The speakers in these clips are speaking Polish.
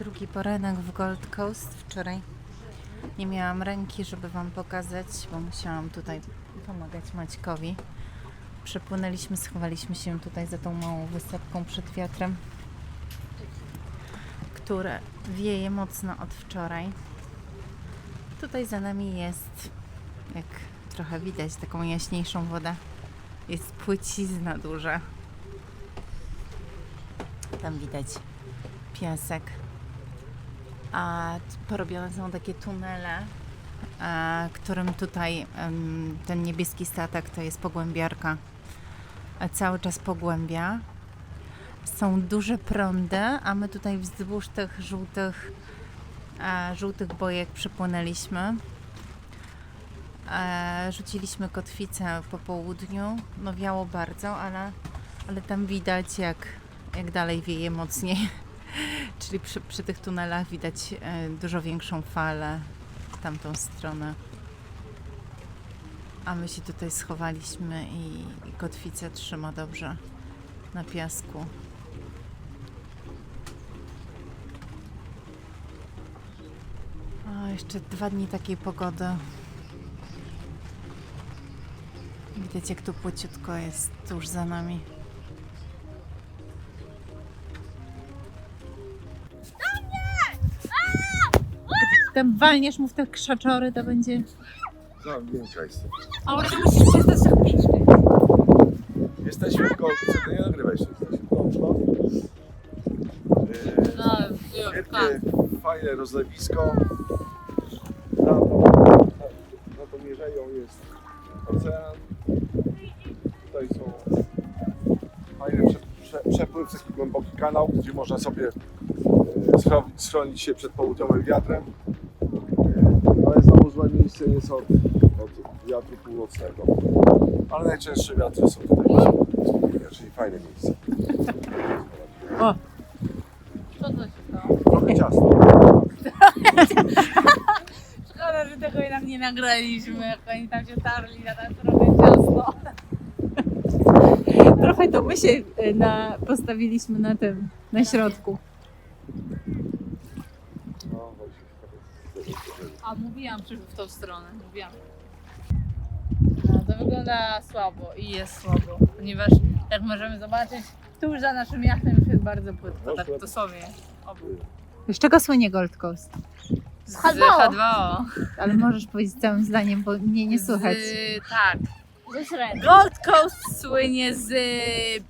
Drugi poranek w Gold Coast wczoraj. Nie miałam ręki, żeby Wam pokazać, bo musiałam tutaj pomagać Maćkowi. Przepłynęliśmy, schowaliśmy się tutaj za tą małą wysepką przed wiatrem, które wieje mocno od wczoraj. Tutaj za nami jest, jak trochę widać, taką jaśniejszą wodę. Jest płycizna duża. Tam widać piasek. A porobione są takie tunele, a, którym tutaj em, ten niebieski statek to jest pogłębiarka. A cały czas pogłębia. Są duże prądy, a my tutaj wzdłuż tych żółtych, e, żółtych bojek przypłynęliśmy. E, rzuciliśmy kotwicę po południu. No wiało bardzo, ale, ale tam widać jak, jak dalej wieje mocniej. Czyli przy, przy tych tunelach widać e, dużo większą falę w tamtą stronę. A my się tutaj schowaliśmy i, i kotwica trzyma dobrze na piasku. A jeszcze dwa dni takiej pogody. Widać jak tu płyciutko jest tuż za nami. Tam walniesz mu w te krzaczory, to będzie... Zamknięcia jest. A może musisz przestać tak pić. Jesteśmy w Gołku, co ty nie nagrywaj się. Jesteśmy w Gołku. Yy, No, Wielkie, fajne rozlewisko. Na to, na to mierzeją jest ocean. Tutaj są fajne prze, prze, przepływ, taki głęboki kanał, gdzie można sobie schro- schronić się przed południowym wiatrem. E, złe miejsce jest od, od wiatru północnego. Ale najczęstsze wiatry są tutaj, czyli fajne miejsce. O, Co to się stało? Trochę ciasno. Szkoda, że tego jednak nie nagraliśmy, jak oni tam się tarli na tam trochę ciasno. trochę to my się y, na, postawiliśmy na tym, na środku. No, Wojciech, A mówiłam że w tą stronę, mówiłam. No, to wygląda słabo i jest słabo, ponieważ jak możemy zobaczyć, tuż za naszym jachtem już jest bardzo płytko, tak dosłownie. Obu. Z czego słynie Gold Coast? Z H2O. H2O. Ale możesz powiedzieć całym zdaniem, bo mnie nie słychać. Z, tak. Ze średnio. Gold Coast słynie z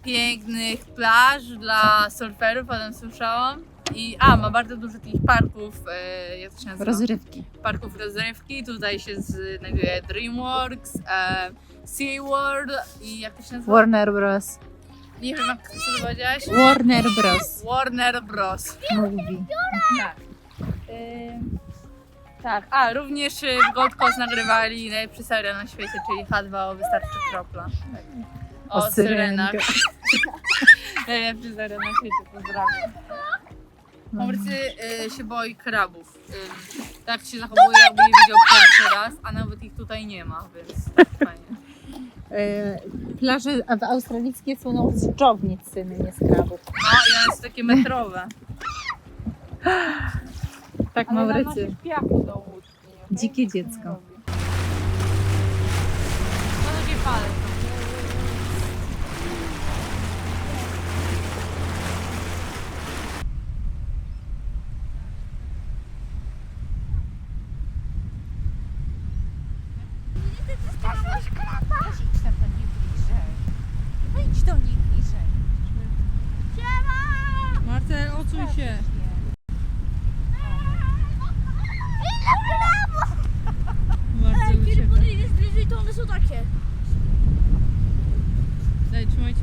pięknych plaż dla surferów, potem słyszałam. I a, ma bardzo dużo takich parków, e, jak to się nazywa? Rozrywki. Parków rozrywki. Tutaj się znajduje DreamWorks, e, SeaWorld i jak to się nazywa? Warner Bros. Nie wiem, jak co ty powiedziałaś? Warner Bros. Warner Bros. Mówi. Tak. Ym, tak, a również w Gold Coast nagrywali najlepszy serial na świecie, czyli H2O Wystarczy Kropla. Tak. O, syrenach. syrenkach. Najlepszy serial na świecie, pozdrawiam. Komórcy y, się boi krabów. Y, tak się zachowuje, jakby je widział pierwszy raz, a nawet ich tutaj nie ma, więc fajnie. E, plaże a w australijskie słyną z dżownic syny, nie z krabów. No i one są takie metrowe. Tak, Maurycy. nanosisz piachu do łódki. okej? Dzikie dziecko. robi. No takie fale. Idź tam do nich bliżej. Wejdź do nich bliżej. Marcel, odsuń się. Marcel, Kiedy ucieka. podejdziesz bliżej, to one są takie.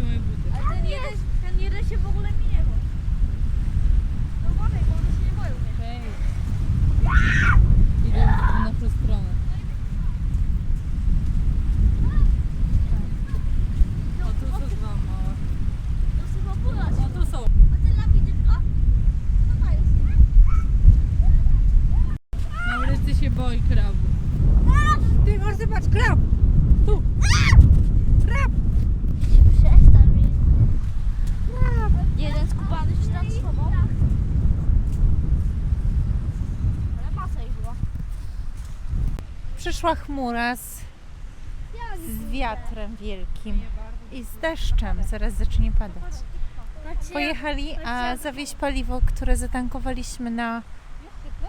Buty. A ten jeden, ten jeden się w ogóle mi nie boi. No wolej, bo one się nie boją mnie. Hej. Idę w naszą stronę. O, tu są dwa małe. To są populacje. O, tu są. A ten labidytka? No ta jest. Maurycy się boi krabu. Ty masz zobacz, krab! Przestań mi. Jeden z przyszła chmura z, z wiatrem wielkim i z deszczem. Zaraz zacznie padać. Pojechali, a zawieźć paliwo, które zatankowaliśmy na,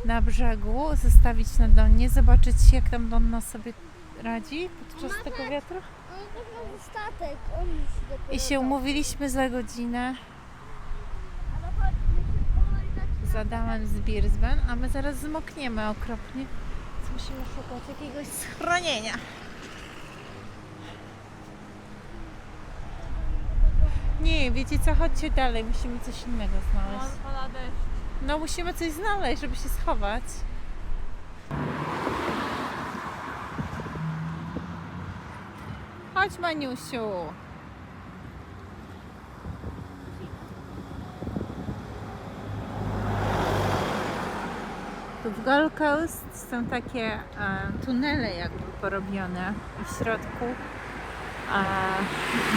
na brzegu, zostawić na Donnie, zobaczyć jak tam Donna sobie radzi podczas tego wiatru. Statek, I się umówiliśmy za godzinę z Adamem z Brisbane, a my zaraz zmokniemy okropnie. Musimy szukać jakiegoś schronienia. Nie, wiecie co, chodźcie dalej, musimy coś innego znaleźć. Pada deszcz. No musimy coś znaleźć, żeby się schować. Chodź Maniusiu. Gold Coast są takie e, tunele jakby porobione i w środku e,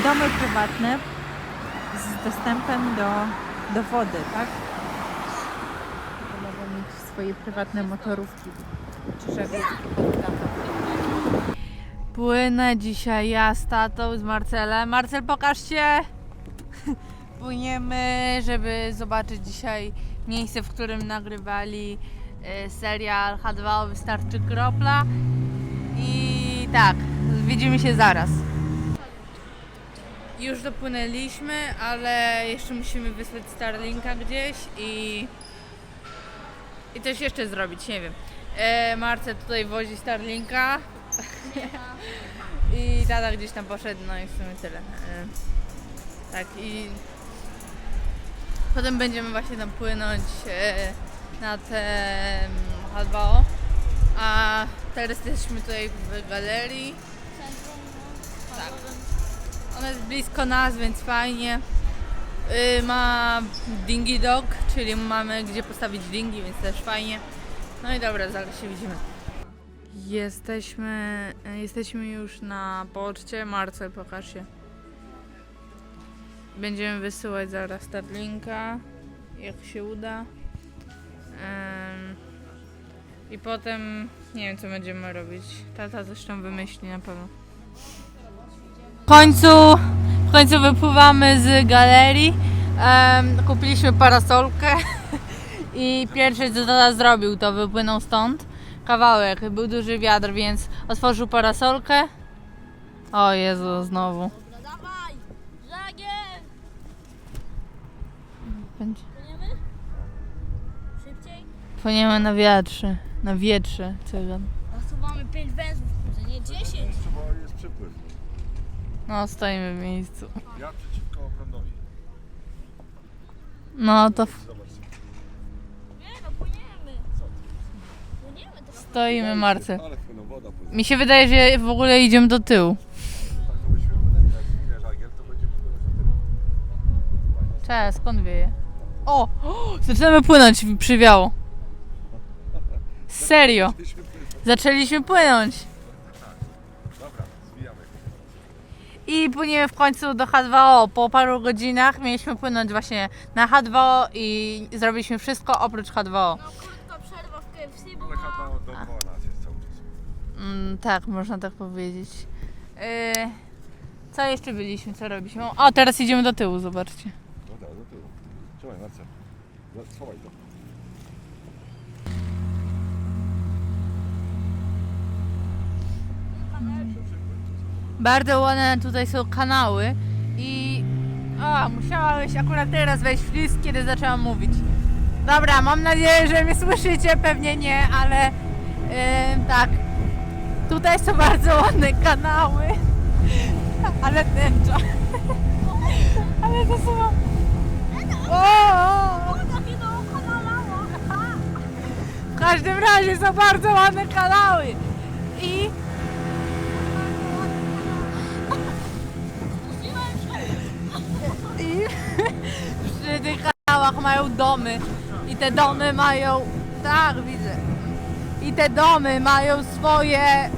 domy prywatne z dostępem do, do wody, tak? Mogą mieć swoje prywatne motorówki czy żagielki. Płynę dzisiaj ja z tatą, z Marcelem. Marcel, pokaż się! Płyniemy, żeby zobaczyć dzisiaj miejsce, w którym nagrywali serial H2O Wystarczy Kropla. I tak, widzimy się zaraz. Już dopłynęliśmy, ale jeszcze musimy wysłać Starlinka gdzieś i, i coś jeszcze zrobić, nie wiem. E, Marcel tutaj wozi Starlinka. I tata gdzieś tam poszedł, no i w sumie tyle. E, Tak i potem będziemy właśnie tam płynąć e, na te H2O. A teraz jesteśmy tutaj w galerii. Tak. Ona jest blisko nas, więc fajnie. Y, Ma dingy dog, czyli mamy gdzie postawić dingi, więc też fajnie. No i dobra, zaraz się widzimy. Jesteśmy, jesteśmy już na poczcie. Marcel, pokaż się. Będziemy wysyłać zaraz Starlinka, jak się uda. I potem nie wiem, co będziemy robić. Tata zresztą wymyśli na pewno. W końcu, w końcu wypływamy z galerii. Kupiliśmy parasolkę i pierwsze co tata zrobił to wypłynął stąd kawałek. Był duży wiatr, więc otworzył parasolkę. O Jezu, znowu. No! Będzie. Płyniemy? Na wiatrze, na wietrze. Cygan. A tu mamy 5 węzłów, że nie 10. Trzeba jest przypływ. No, stoimy w miejscu. Ja przeciwko prądowi. No to. Nie no, płyniemy. Płyniemy stoimy, Marce. Ale płyną woda płynie. Mi się wydaje, że w ogóle idziemy do tyłu. Tak to byśmy płynęli. Jak zginę żagiel, to będzie płynąć na tył. Cześć, skąd wieje? O! o! Zaczynamy płynąć, przywiało. Serio. Zaczęliśmy płynąć. Dobra, zwijamy. I płyniemy w końcu do H2O. Po paru godzinach mieliśmy płynąć właśnie na H2O i zrobiliśmy wszystko oprócz H2O. No krótka przerwa w KFC Ale była. chyba dookoła nas jest cały czas. Mm, tak, można tak powiedzieć. Yy, co jeszcze byliśmy? Co robiliśmy? O, teraz idziemy do tyłu, zobaczcie. No da, do tyłu. Trzymaj, Marcel. Za- Schowaj to. Bardzo ładne tutaj są kanały i o, musiałeś akurat teraz wejść w list, kiedy zaczęłam mówić. Dobra, mam nadzieję, że mnie słyszycie, pewnie nie, ale yy, tak. Tutaj są bardzo ładne kanały, ale tęcza. ale to są... O. W każdym razie są bardzo ładne kanały I tych kanałach mają domy. I te domy mają. Tak, widzę. I te domy mają swoje.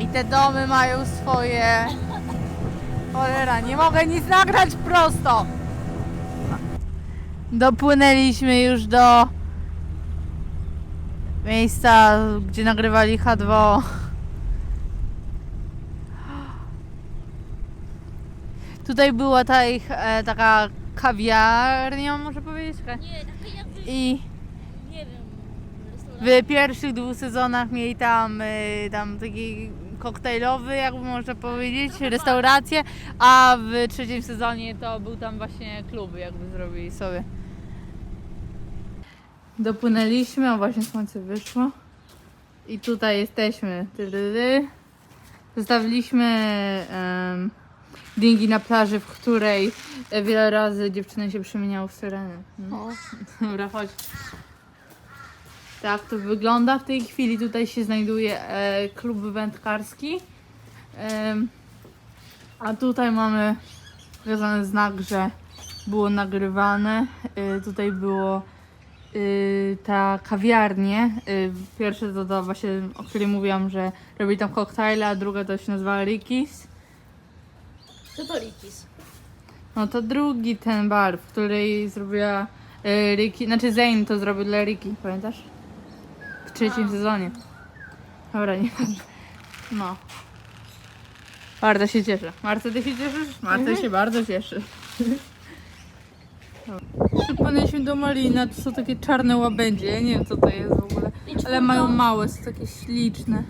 I te domy mają swoje. Cholera, nie mogę nic nagrać prosto. Dopłynęliśmy już do miejsca, gdzie nagrywali H2O. Tutaj była ta ich e, taka kawiarnia, może powiedzieć. Nie, takie jakby, I nie wiem, restauracja. w pierwszych dwóch sezonach mieli tam, y, tam taki koktajlowy, jakby można powiedzieć, restaurację, a w trzecim sezonie to był tam właśnie klub, jakby zrobili sobie. Dopłynęliśmy, o właśnie słońce wyszło. I tutaj jesteśmy. Tyryry. Zostawiliśmy um, dingi na plaży, w której e, wiele razy dziewczyny się przemieniały w syreny. No. Dobra, chodź. Tak to wygląda. W tej chwili tutaj się znajduje e, klub wędkarski. Em, a tutaj mamy wskazany znak, że było nagrywane. E, tutaj było e, ta kawiarnia. E, pierwsze to, to właśnie, o której mówiłam, że robili tam koktajle, a druga to się nazywa Ricky's. Co to Rikis? No to drugi ten bar, w której zrobiła e, Ricky, znaczy Zane to zrobił dla Ricky, pamiętasz? W trzecim sezonie. Dobra, nie No. Bardzo się cieszę. Marta, ty się cieszysz? Marta się bardzo cieszy. Przypomnieliśmy do Malina, to są takie czarne łabędzie, ja nie wiem co to jest w ogóle, ale mają małe, są takie śliczne.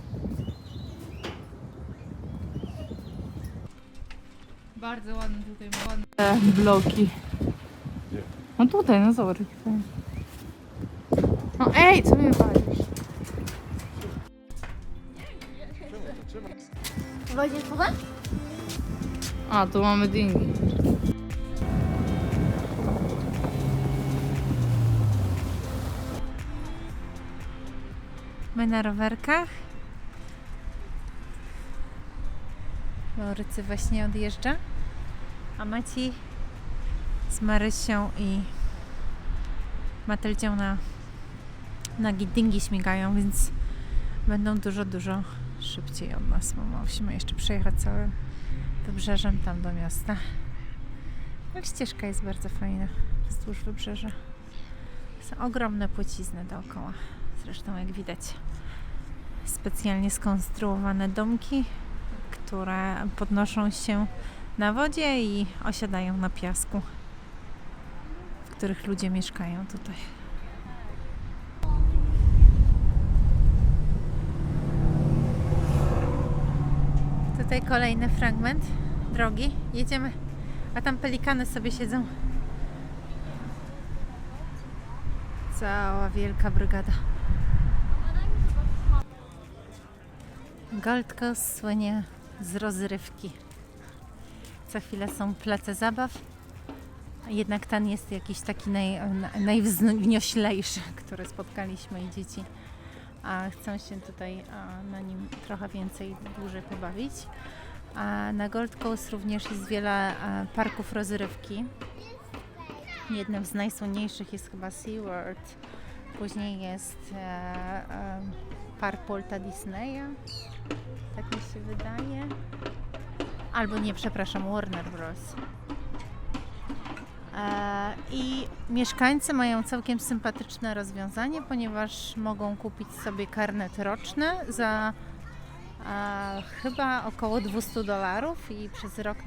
Bardzo ładne tutaj, ładne te bloki. No tutaj, no zobacz jakie fajne. No ej, co mnie walisz? Weźmiesz wodę? A, tu mamy dingi. My na rowerkach. Maurycy właśnie odjeżdża. A Maci z Marysią i Matyldzią na nagi dyngi śmigają, więc będą dużo, dużo szybciej od nas, bo musimy jeszcze przejechać całym wybrzeżem tam do miasta. Ale ścieżka jest bardzo fajna wzdłuż wybrzeża. Są ogromne płcizny dookoła. Zresztą jak widać specjalnie skonstruowane domki, które podnoszą się na wodzie i osiadają na piasku, w których ludzie mieszkają tutaj. Tutaj kolejny fragment drogi. Jedziemy, a tam pelikany sobie siedzą. Cała wielka brygada. Gold Coast słynie z rozrywki. Co chwilę są place zabaw. Jednak ten jest jakiś taki naj, najwznioślejszy, który spotkaliśmy i dzieci a chcą się tutaj a, na nim trochę więcej, dłużej pobawić. A na Gold Coast również jest wiele a, parków rozrywki. Jednym z najsłynniejszych jest chyba SeaWorld. Później jest e, e, park Polta Disneya. Tak mi się wydaje. Albo nie, przepraszam, Warner Bros. E, I mieszkańcy mają całkiem sympatyczne rozwiązanie, ponieważ mogą kupić sobie karnet roczny za e, chyba około 200 dolarów i przez rok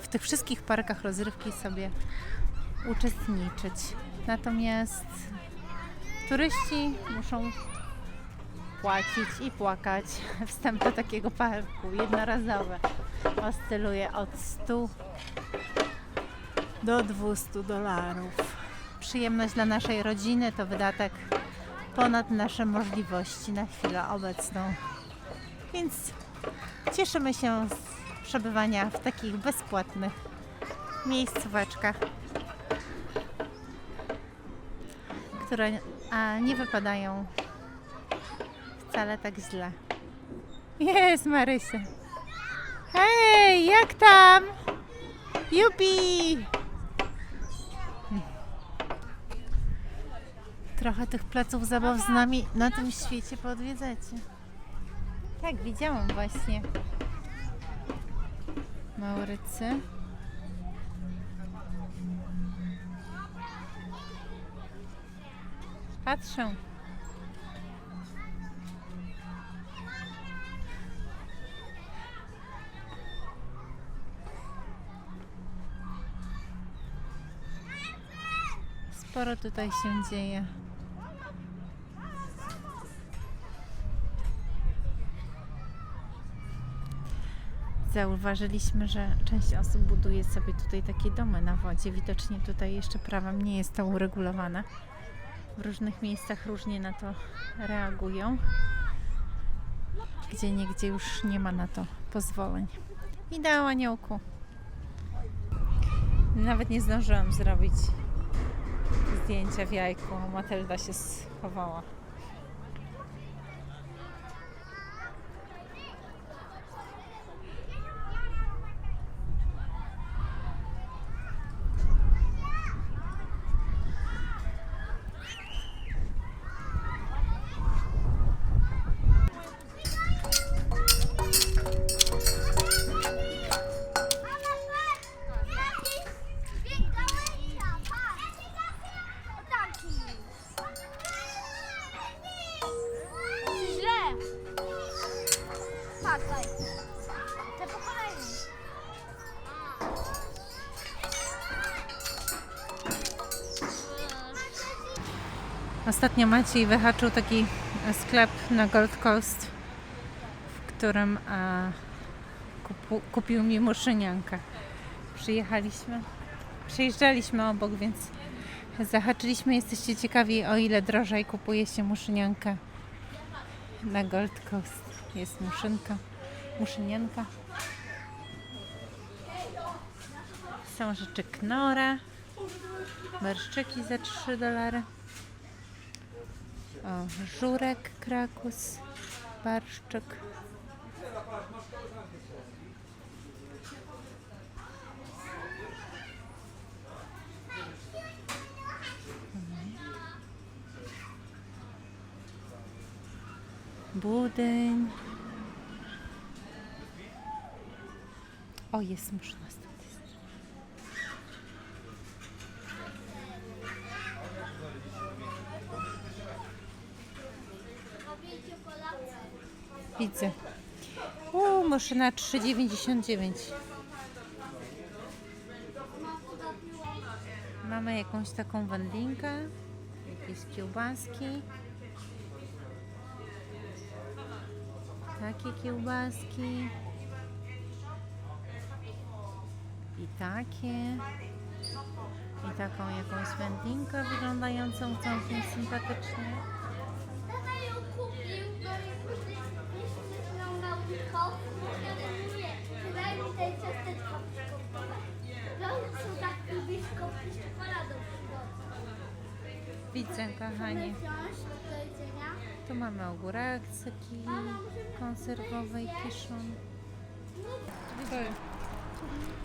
w tych wszystkich parkach rozrywki sobie uczestniczyć. Natomiast turyści muszą płacić i płakać. Wstęp do takiego parku jednorazowe oscyluje od 100 do 200 dolarów. Przyjemność dla naszej rodziny to wydatek ponad nasze możliwości na chwilę obecną. Więc cieszymy się z przebywania w takich bezpłatnych miejscóweczkach, które nie wypadają wcale tak źle. Jest Marysia. Hej, jak tam? Jupi! Trochę tych placów zabaw z nami na tym świecie podwiedzacie. Tak, widziałam właśnie. Maurycy. Patrzę. Sporo tutaj się dzieje. Zauważyliśmy, że część osób buduje sobie tutaj takie domy na wodzie. Widocznie tutaj jeszcze prawem nie jest to uregulowane. W różnych miejscach różnie na to reagują. Gdzie niegdzie już nie ma na to pozwoleń. Ideał aniołku. Nawet nie zdążyłam zrobić zdjęcia w jajku. Matylda się schowała. Ostatnio Maciej wyhaczył taki sklep na Gold Coast, w którym e, kupu, kupił mi muszyniankę. Przyjechaliśmy, przejeżdżaliśmy obok, więc zahaczyliśmy. Jesteście ciekawi, o ile drożej kupuje się muszyniankę na Gold Coast. Jest muszynka, muszynianka. Są rzeczy knora, barszczyki za 3 dolary. Żurek, krakus, barszczyk. Budyń. O, jest stąd. jest. Widzę. U, maszyna 3,99. Mamy jakąś taką wędlinkę, jakieś kiełbaski. Takie kiełbaski. I takie. I taką jakąś wędlinkę wyglądającą całkiem sympatycznie. Tata ją kupił, i później wyciągnął tylko. Ja mówię, daj mi te ciasteczka są tak blisko z czekoladą Widzę, kochani. wziąć do jedzenia. Tu mamy ogórek, ceki konserwowe i kiszon.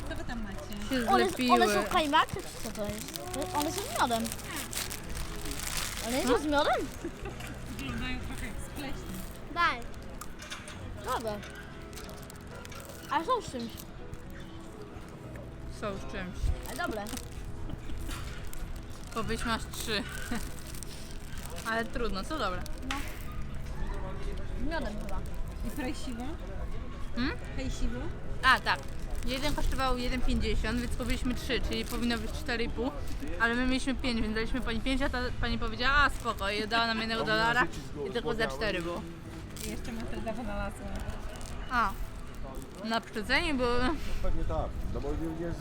Co wy tam macie? Się One, zlepiły. one są kajmaky, czy co to jest? One są z miodem. One są z miodem? Wyglądają trochę jak spleśne. Daj. Dobra. A są z czymś. Są z czymś. Ale dobre. Powiedz masz trzy. Ale trudno, co dobre. Z miodem chyba. I frajsiwo? Hmm? Frajsiwo? A, tak. Jeden kosztował 1,50, więc powiedzieliśmy 3, czyli powinno być 4,5, ale my mieliśmy 5, więc daliśmy pani 5, a ta pani powiedziała, a spoko, i dała nam jednego dolara i tylko za 4 było. I jeszcze Matylda wynalazła. A, na przecenie było Pewnie tak, no bo nie, nie,